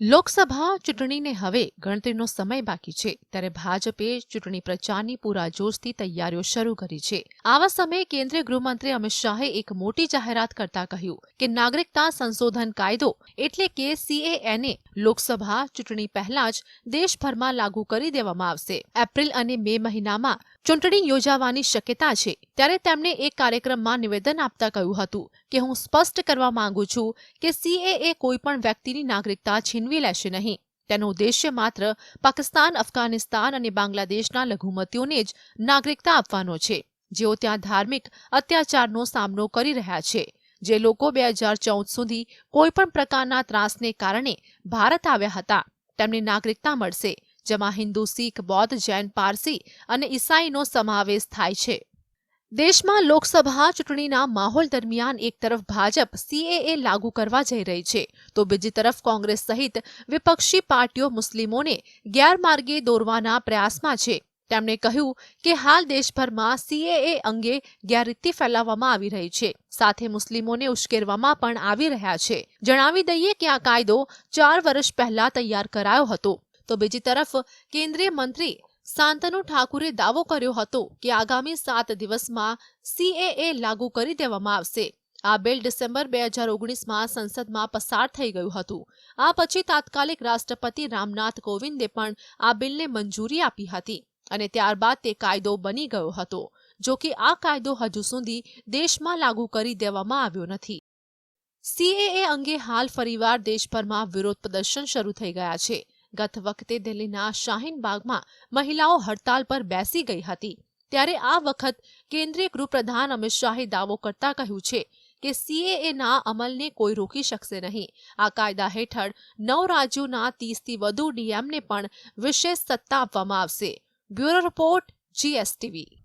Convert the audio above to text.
લોકસભા ચૂંટણીને હવે ગણતરીનો સમય બાકી છે, ત્યારે ભાજપે ચૂંટણી પ્રચારની પૂરા જોશથી તૈયારીઓ શરૂ કરી છે. આવા સમયે કેન્દ્રીય ગૃહમંત્રી અમિત શાહે એક મોટી જાહેરાત કરતા કહ્યું કે નાગરિકતા સંશોધન કાયદો એટલે કે સીએએને લોકસભા ચૂંટણી પહેલા જ દેશભરમાં લાગુ કરી દેવામાં આવશે. એપ્રિલ અને મે મહિનામાં ચૂંટણી યોજાવાની શક્યતા છે, ત્યારે તેમણે એક કાર્યક્રમમાં નિવેદન આપતા કહ્યું હતું કે હું સ્પષ્ટ કરવા માંગુ છું કે સીએએ કોઈ પણ વ્યક્તિની નાગરિકતા છીનવી લેશે નહીં. તેનો ઉદ્દેશ્ય માત્ર પાકિસ્તાન, અફઘાનિસ્તાન અને બાંગ્લાદેશના લઘુમતીઓને જ નાગરિકતા આપવાનો છે. જેઓ ત્યાં ધાર્મિક અત્યાચારનો સામનો કરી રહ્યા છે. જે લોકો બે હજાર ચૌદ સુધી કોઈ પણ પ્રકારના ત્રાસને કારણે ભારત આવ્યા હતા, તેમને નાગરિકતા મળશે. જેમાં હિન્દુ, શીખ, બૌદ્ધ, જૈન, પારસી અને ઈસાઈનો સમાવેશ થાય છે. દેશમાં લોકસભા ચૂંટણીના માહોલ દરમિયાન એક તરફ ભાજપ સીએએ લાગુ કરવા જઈ રહી છે, તો બીજી તરફ કોંગ્રેસ સહિત વિપક્ષી પાર્ટીઓ મુસ્લિમોને ગેરમાર્ગે દોરવાના પ્રયાસમાં છે. તેમણે કહ્યું કે હાલ દેશભરમાં સીએએ અંગે ગેરરીતિ ફેલાવવામાં આવી રહી છે, સાથે મુસ્લિમોને ઉશ્કેરવામાં પણ આવી રહ્યા છે. જણાવી દઈએ કે આ કાયદો ચાર વર્ષ પહેલા તૈયાર કરાયો હતો. તો બીજી તરફ કેન્દ્રીય મંત્રી શાંતનુ ઠાકુરે દાવો કર્યો હતો કે આગામી સાત દિવસમાં સીએએ લાગુ કરી દેવામાં આવશે. આ બિલ ડિસેમ્બર બે હજાર ઓગણીસમાં સંસદમાં પસાર થઈ ગયું હતું. આ પછી તાત્કાલિક રાષ્ટ્રપતિ રામનાથ કોવિંદે પણ આ બિલને મંજૂરી આપી હતી અને ત્યારબાદ તે કાયદો બની ગયો હતો, જો કે આ કાયદો હજુ સુધી દેશમાં લાગુ કરી દેવામાં આવ્યો નથી. સીએએ અંગે હાલ ફરીવાર દેશભરમાં વિરોધ પ્રદર્શન શરૂ થઈ ગયા છે. ગત વખતે દિલ્હીના શાહીન બાગમાં મહિલાઓ હડતાલ પર બેસી ગઈ હતી. ત્યારે આ વખત કેન્દ્રીય ગૃહપ્રધાન અમિત શાહે દાવો કરતા કહ્યું છે કે સીએએના અમલને કોઈ રોકી શકશે નહીં. આ કાયદા હેઠળ નવ રાજ્યોના ત્રીસથી વધુ ડીએમને પણ વિશેષ સત્તા આપવામાં આવશે. Bureau report, GSTV.